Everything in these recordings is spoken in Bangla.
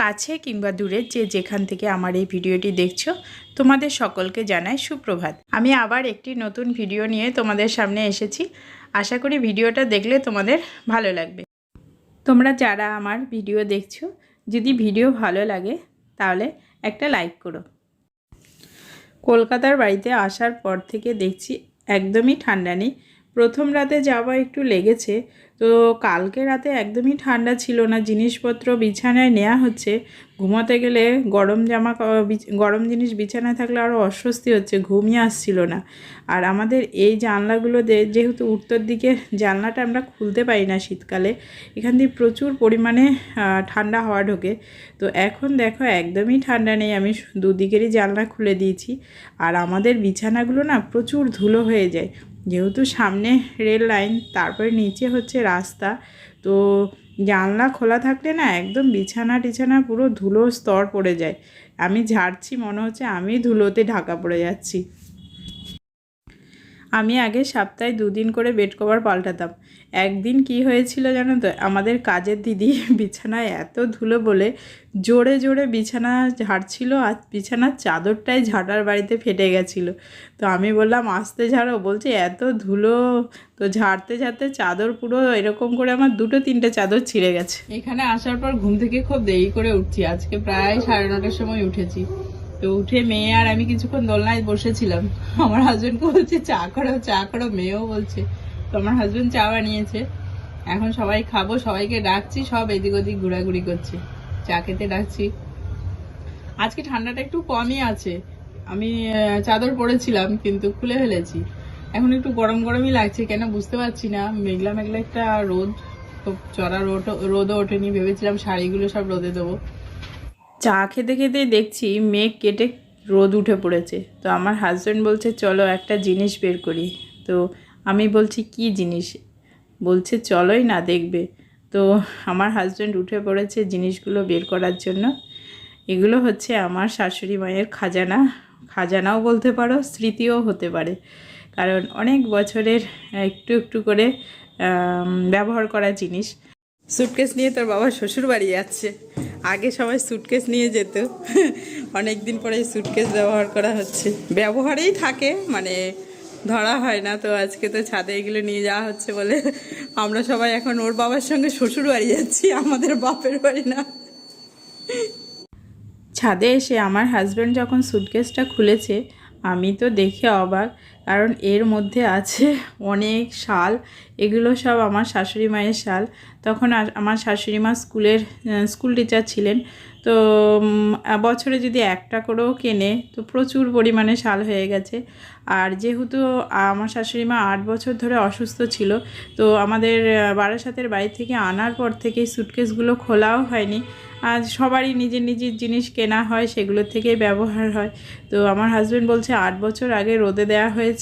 কাছে কিংবা দূরে যে যেখান থেকে আমার এই ভিডিওটি দেখছ, তোমাদের সকলকে জানাই সুপ্রভাত। আমি আবার একটি নতুন ভিডিও নিয়ে তোমাদের সামনে এসেছি। আশা করি ভিডিওটা দেখলে তোমাদের ভালো লাগবে। তোমরা যারা আমার ভিডিও দেখছ, যদি ভিডিও ভালো লাগে, তাহলে একটা লাইক করো। কলকাতার বাড়িতে আসার পর থেকে দেখছি একদমই ঠান্ডা নেই। প্রথম রাতে যাওয়া একটু লেগেছে তো কালকে রাতে একদমই ঠান্ডা ছিল না, জিনিসপত্র বিছানায় নেওয়া হচ্ছে। ঘুমাতে গেলে গরম জামা গরম জিনিস বিছানায় থাকলে আরও অস্বস্তি হচ্ছে ঘুমিয়ে আসছিল না। আর আমাদের এই জানলাগুলো যেহেতু উত্তর দিকে জানলাটা আমরা খুলতে পারি না শীতকালে, এখান দিয়ে প্রচুর পরিমাণে ঠান্ডা হওয়া ঢোকে। তো এখন দেখো একদমই ঠান্ডা নেই, আমি দুদিকেরই জানলা খুলে দিয়েছি। আর আমাদের বিছানাগুলো না প্রচুর ধুলো হয়ে যায়। যেহেতু সামনে রেল লাইন, তারপরে নিচে হচ্ছে রাস্তা। তো জানলা খোলা থাকলে না একদম বিছানা টিছানা পুরো ধুলো স্তর পড়ে যায়। আমি ঝাড়ছি, মনে হচ্ছে আমি ধুলোতে ঢাকা পড়ে যাচ্ছি। আমি আগে সপ্তাহে দুদিন করে বেড কভার পাল্টাতাম। একদিন কি হয়েছিল জানো তো? আমাদের কাজের দিদি বিছানায় এত ধুলো বলে জোরে জোরে বিছানা ঝাড়ছিল আর বিছানার চাদরটাই ঝাড়ার বাড়িতে ফেটে গেছিল। তো আমি বললাম, আসতে ঝাড়ো। বলছে, এত ধুলো, তো ঝাড়তে ঝাড়তে চাদর পুরো এরকম করে আমার দুটো তিনটে চাদর ছিঁড়ে গেছে। এখানে আসার পর ঘুম থেকে খুব দেরি করে উঠছি। আজকে প্রায় সাড়ে নটার সময় উঠেছি। তো উঠে মেয়ে আর আমি কিছুক্ষণ দোলনায় বসেছিলাম। আমার হাজবেন্ডকে বলছে, চা করো চা করো। মেয়েও বলছে আমার হাজবেন্ড চা বানিয়েছে এখন সবাই খাব, সবাইকে ডাকছি, সব এদিক ওদিক ঘোরাঘুরি করছে। চা খেতে ডাকছি। আজকে ঠান্ডাটা একটু কমই আছে। আমি চাদর পরেছিলাম, কিন্তু খুলে ফেলেছি। এখন একটু গরম গরমই লাগছে, কেন বুঝতে পারছি না। মেঘলা মেঘলা একটা রোদ, খুব চড়া রোদ, রোদও ওঠেনি। ভেবেছিলাম শাড়িগুলো সব রোদে দেবো। চা খেতে খেতে দেখছি মেঘ কেটে রোদ উঠে পড়েছে। তো আমার হাজব্যান্ড বলছে, চলো একটা জিনিস বের করি। তো আমি বলছি, কি জিনিস? বলছে, চলোই না দেখবে। তো আমার হাজব্যান্ড উঠে পড়েছে জিনিসগুলো বের করার জন্য। এগুলো হচ্ছে আমার শাশুড়ি মায়ের খাজানা। খাজানাও বলতে পারো, স্মৃতিও হতে পারে। কারণ অনেক বছরের একটু একটু করে ব্যবহার করা জিনিস। সুটকেস নিয়ে তোর বাবা শ্বশুর বাড়ি যাচ্ছে। আগে সবাই সুটকেস নিয়ে যেত। অনেক দিন পরে সুটকেস ব্যবহার করা হচ্ছে। ব্যবহারেই থাকে মানে ধরা হয় না, তো আজকে তো ছাদে এগুলো নিয়ে যাওয়া হচ্ছে বলে আমরা সবাই এখন ওর বাবার সঙ্গে শ্বশুর বাড়ি যাচ্ছি, আমাদের বাপের বাড়ি না। ছাদে এসে আমার হাজব্যান্ড যখন সুটকেসটা খুলেছে, আমি তো দেখে অবাক কারণ এর মধ্যে আছে অনেক শাল। এগুলো সব আমার শাশুড়ি মায়ের শাল। তখন আমার শাশুড়ি মা স্কুলের স্কুল টিচার ছিলেন। তো বছরে যদি একটা করেও কেনে, তো প্রচুর পরিমাণে শাল হয়ে গেছে। আর যেহেতু আমার শাশুড়ি মা আট বছর ধরে অসুস্থ ছিল, তো আমাদের বারাসাতের বাড়ি থেকে আনার পর থেকে সুটকেসগুলো খোলাও হয়নি। আজ সবারই নিজের নিজের জিনিস কেনা হয়, সেগুলো থেকেই ব্যবহার হয়। তো আমার হাজব্যান্ড বলছে, আট বছর আগে রোদে দেওয়া হয়েছে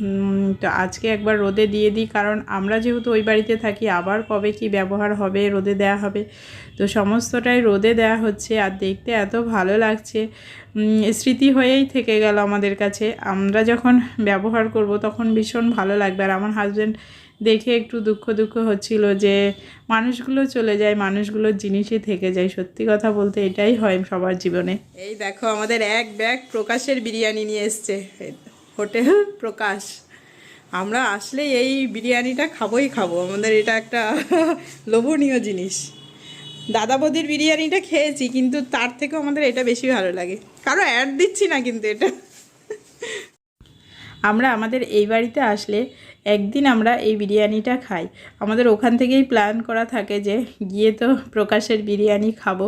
উম, তো আজকে একবার রোদে দিয়ে দিই কারণ আমরা যেহেতু ওই বাড়িতে থাকি আবার কবে কি ব্যবহার হবে রোদে দেওয়া হবে? তো সমস্তটাই রোদে দেওয়া হচ্ছে আর দেখতে এত ভালো লাগছে। স্মৃতি হয়েই থেকে গেল আমাদের কাছে। আমরা যখন ব্যবহার করব তখন ভীষণ ভালো লাগবে। আর আমার হাজব্যান্ড দেখে একটু দুঃখ দুঃখ হচ্ছিল যে মানুষগুলো চলে যায় মানুষগুলোর জিনিসই থেকে যায়। সত্যি কথা বলতে এটাই হয় সবার জীবনে। এই দেখো আমাদের এক ব্যাগ প্রকাশের বিরিয়ানি নিয়ে এসছে। হোটেল প্রকাশ। আমরা আসলে এই বিরিয়ানিটা খাবোই খাব। আমাদের এটা একটা লোভনীয় জিনিস। দাদা বৌদির বিরিয়ানিটা খেয়েছি, কিন্তু তার থেকেও আমাদের এটা বেশি ভালো লাগে। কারও অ্যাড দিচ্ছি না কিন্তু এটা। আমরা আমাদের এই বাড়িতে আসলে একদিন আমরা এই বিরিয়ানিটা খাই। আমাদের ওখান থেকেই প্ল্যান করা থাকে যে গিয়ে তো প্রকাশের বিরিয়ানি খাব।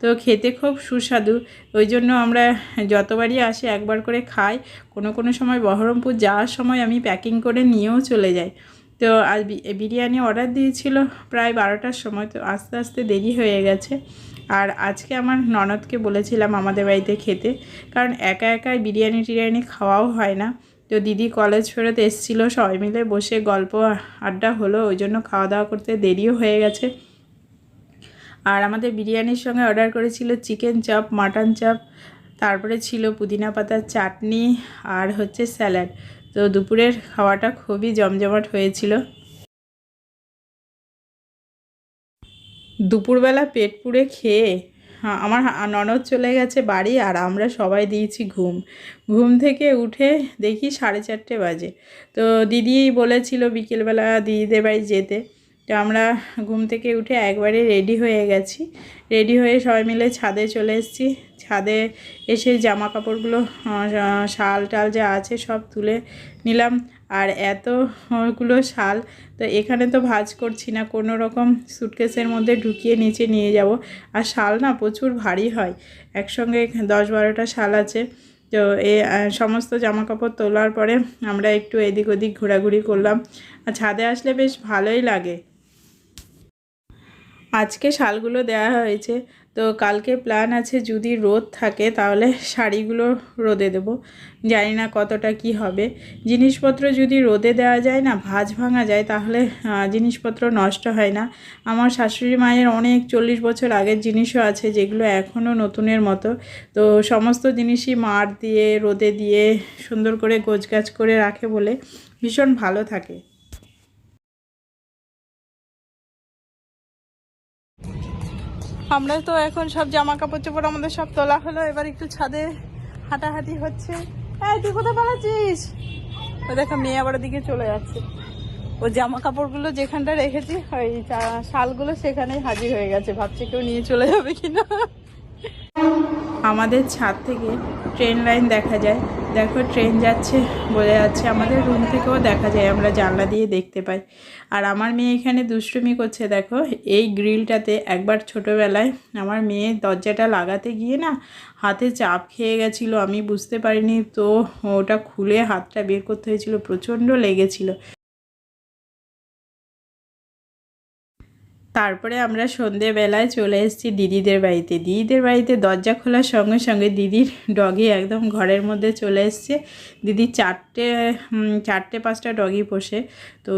তো খেতে খুব সুস্বাদু। ওই জন্য আমরা যতবারই আসি একবার করে খাই। কোনো কোনো সময় বহরমপুর যাওয়ার সময় আমি প্যাকিং করে নিয়েও চলে যাই। তো আজ বিরিয়ানি অর্ডার দিয়েছিল প্রায় বারোটার সময়। তো আস্তে আস্তে দেরি হয়ে গেছে। আর আজকে আমার ননদকে বলেছিলাম আমাদের বাড়িতে খেতে। কারণ একা একাই বিরিয়ানি টিরিয়ানি খাওয়াও হয় না। তো দিদি কলেজ ফেরত এসেছিল, সবাই মিলে বসে গল্প, আড্ডা হলো, ওই জন্য খাওয়া দাওয়া করতে দেরিও হয়ে গেছে। আর আমাদের বিরিয়ানির সঙ্গে অর্ডার করেছিল চিকেন চাপ মাটন চাপ তারপরে ছিল পুদিনা পাতার চাটনি আর হচ্ছে স্যালাড তো দুপুরের খাওয়াটা খুবই জমজমাট হয়েছিল। দুপুরবেলা পেট পুড়ে খেয়ে আমার ননদ চলে গেছে বাড়ি আর আমরা সবাই দিয়েছি ঘুম। ঘুম থেকে উঠে দেখি সাড়ে চারটে বাজে। তো দিদি বলেছিল বিকেলবেলা দিদিদের বাড়ি যেতে। তো আমরা ঘুম থেকে উঠে একবারে রেডি হয়ে গেছি। রেডি হয়ে সবাই মিলে ছাদে চলে এসেছি। ছাদে এসে জামা কাপড়গুলো শাল টাল যা আছে সব তুলে নিলাম। আর এতগুলো শাল, তো এখানে তো ভাজ করছি না, কোনো রকম সুটকেসের মধ্যে ঢুকিয়ে নিচে নিয়ে যাব। আর শাল না প্রচুর ভারী হয়, একসঙ্গে দশ বারোটা শাল আছে। তো এ সমস্ত জামা কাপড় তোলার পরে আমরা একটু এদিক ওদিক ঘোরাঘুরি করলাম। আর ছাদে আসলে বেশ ভালোই লাগে। আজকে শালগুলো দেওয়া হয়েছে তো কালকে প্ল্যান আছে যদি রোদ থাকে তাহলে শাড়িগুলো রোদে দেবো। জানি না কতটা কি হবে। জিনিসপত্র যদি রোদে দেওয়া যায় না, ভাঁজ ভাঙা যায়, তাহলে জিনিসপত্র নষ্ট হয় না। আমার শাশুড়ি মায়ের অনেক চল্লিশ বছর আগের জিনিসও আছে যেগুলো এখনও নতুনের মতো। তো সমস্ত জিনিসই মার দিয়ে, রোদে দিয়ে সুন্দর করে গোছগাছ করে রাখে বলে ভীষণ ভালো থাকে। আমরা তো এখন সব জামা কাপড় চোপড় আমাদের সব তোলা হলো, এবার একটু ছাদে হাঁটাহাঁটি হচ্ছে। এই, তুই কোথায় পালাচ্ছিস? ও দেখো, মেয়ে আবার দিকে চলে যাচ্ছে। ও জামা কাপড়গুলো যেখানটা রেখেছি, ওই শালগুলো সেখানেই হাজির হয়ে গেছে। ভাবছে কেউ নিয়ে চলে যাবে কিনা। আমাদের ছাদ থেকে ট্রেন লাইন দেখা যায়। দেখো ট্রেন যাচ্ছে বলে যাচ্ছে। আমাদের রুম থেকেও দেখা যায়, আমরা জানলা দিয়ে দেখতে পাই। আর আমার মেয়ে এখানে দুষ্টুমি করছে, দেখো। এই গ্রিলটাতে একবার ছোটোবেলায় আমার মেয়ে দরজাটা লাগাতে গিয়ে না হাতে চাপ খেয়ে গেছিল, আমি বুঝতে পারিনি। তো ওটা খুলে হাতটা বের করতে হয়েছিল, প্রচণ্ড লেগেছিল। তারপরে আমরা সন্ধেবেলায় চলে এসেছি দিদিদের বাড়িতে। দিদিদের বাড়িতে দরজা খোলার সঙ্গে সঙ্গে দিদির ডগি একদম ঘরের মধ্যে চলে এসছে। দিদি চারটে চারটে, পাঁচটা ডগি পোষে। তো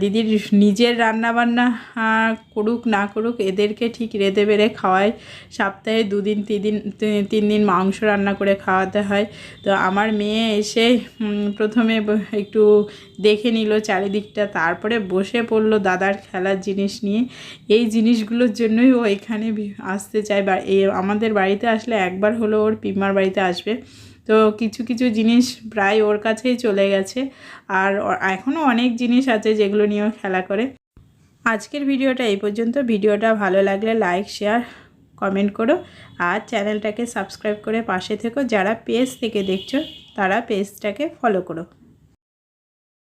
দিদির নিজের রান্নাবান্না করুক, না করুক, এদেরকে ঠিক রেঁধে বেড়ে খাওয়াই সপ্তাহে দুদিন তিন দিন তিন দিন মাংস রান্না করে খাওয়াতে হয়। তো আমার মেয়ে এসে প্রথমে একটু দেখে নিল চারিদিকটা। তারপরে বসে পড়ল দাদার খেলার জিনিস নিয়ে। এই জিনিসগুলোর জন্যই ও এখানে আসতে চায় বা এ আমাদের বাড়িতে আসলে একবার হলো ওর পিমার বাড়িতে আসবে। তো কিছু কিছু জিনিস প্রায় ওর কাছেই চলে গেছে। আর এখনও অনেক জিনিস আছে যেগুলো নিয়েও খেলা করে। আজকের ভিডিওটা এই পর্যন্ত। ভিডিওটা ভালো লাগলে লাইক, শেয়ার, কমেন্ট করো। আর চ্যানেলটাকে সাবস্ক্রাইব করে পাশে থেকো। যারা পেজ থেকে দেখছ, তারা পেজটাকে ফলো করো।